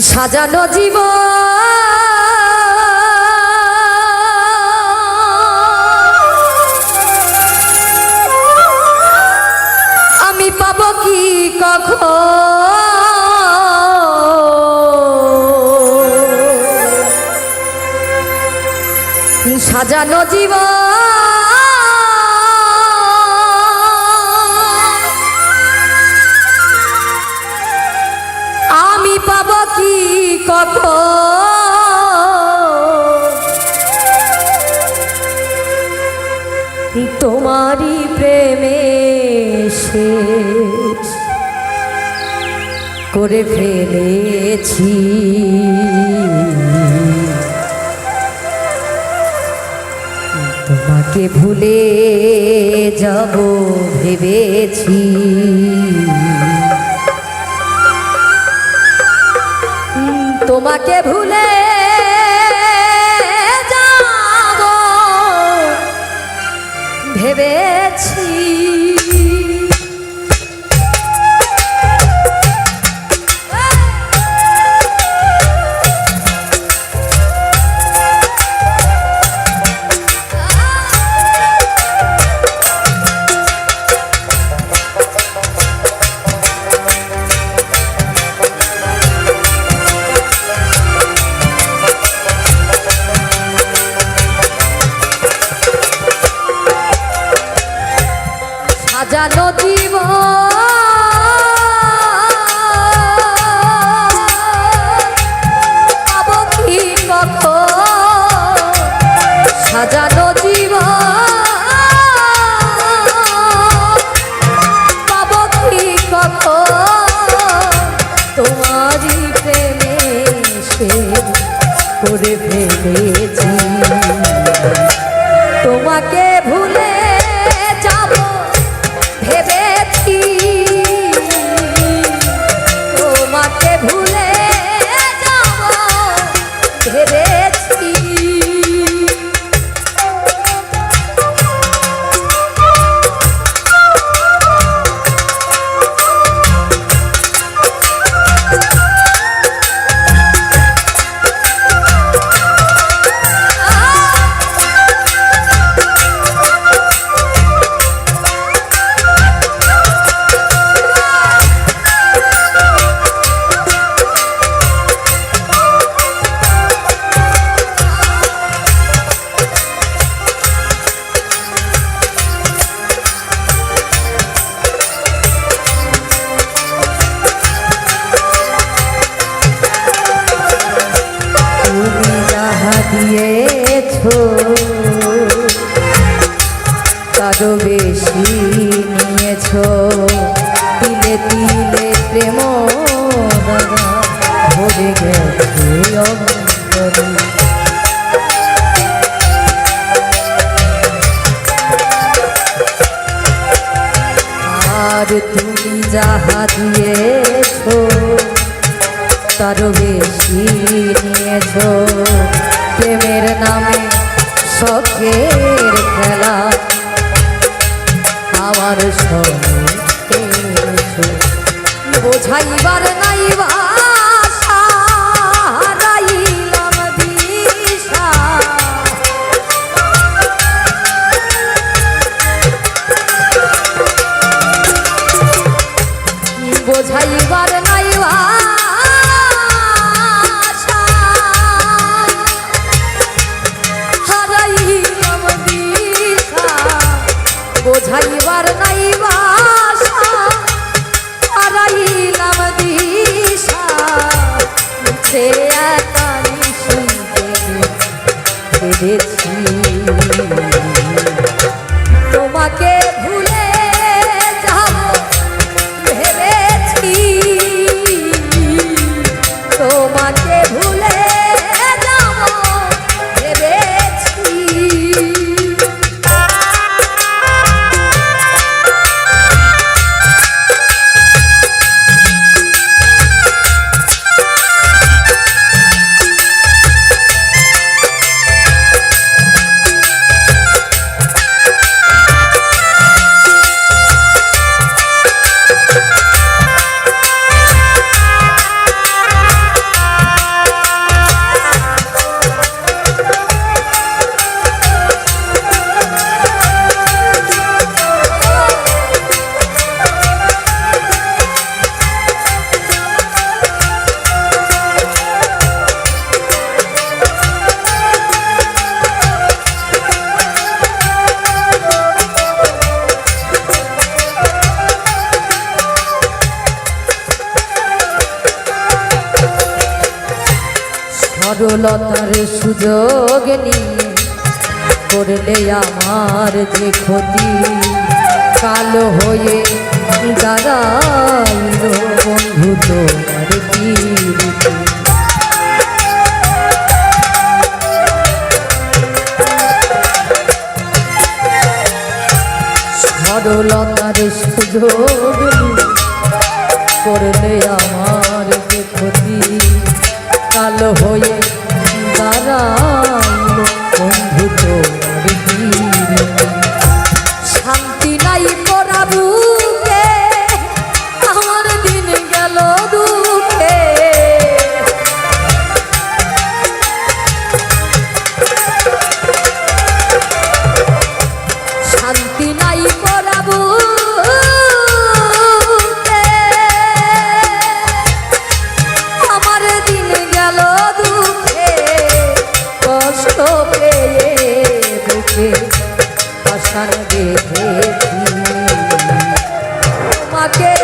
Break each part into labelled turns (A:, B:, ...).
A: সাজানো জীব আমি পাবো কি কখন? সাজানো জীব কখন তোমারই প্রেমে শেষ করে ফেলেছি। তোমাকে ভুলে যাব ভেবেছি। তোমাকে ভুলে সাজানো জীব ভুলে দিয়েছ। তারও বেশি নিয়েছ। তিলে তিলে প্রেম ভরে গেছে অন্তরে। আর তুমি যাহা দিয়েছ, তারও বেশি নিয়েছ। প্রেমের নামে শখের খেলা আমার সঙ্গে। বোঝাইবার নাই ভাষা হারাইলাম দিশা বোঝাইবার নাই পেরেছি সরলতার সুযোগ নিয়ে করলে আমার যে ক্ষতি কালো হয়ে দাঁড়াইল বন্ধু পিরিতি। সরলতার সুযোগ করলে আমার যে ক্ষতি কালো হয়ে তোমাকে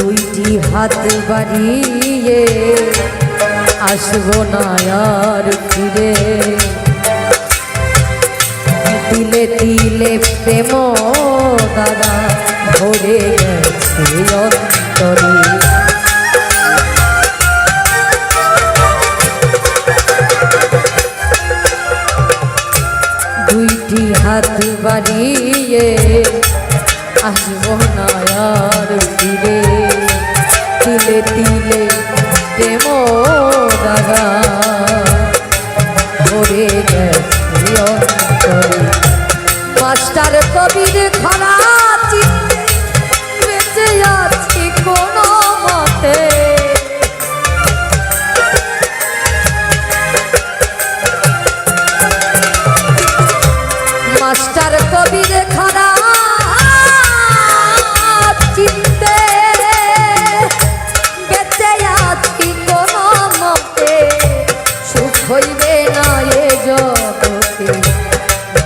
A: দুইটি হাত বাড়িয়ে আসব না আর ফিরে। তিলে তিলে প্রেম দাদা ভরে গেছে অন্তরে। দুইটি হাত বাড়িয়ে আসব না আর তিলে প্রেম দাদা। ভরে গেছে মাস্টার কবির খরা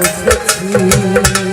A: খুঁজেছি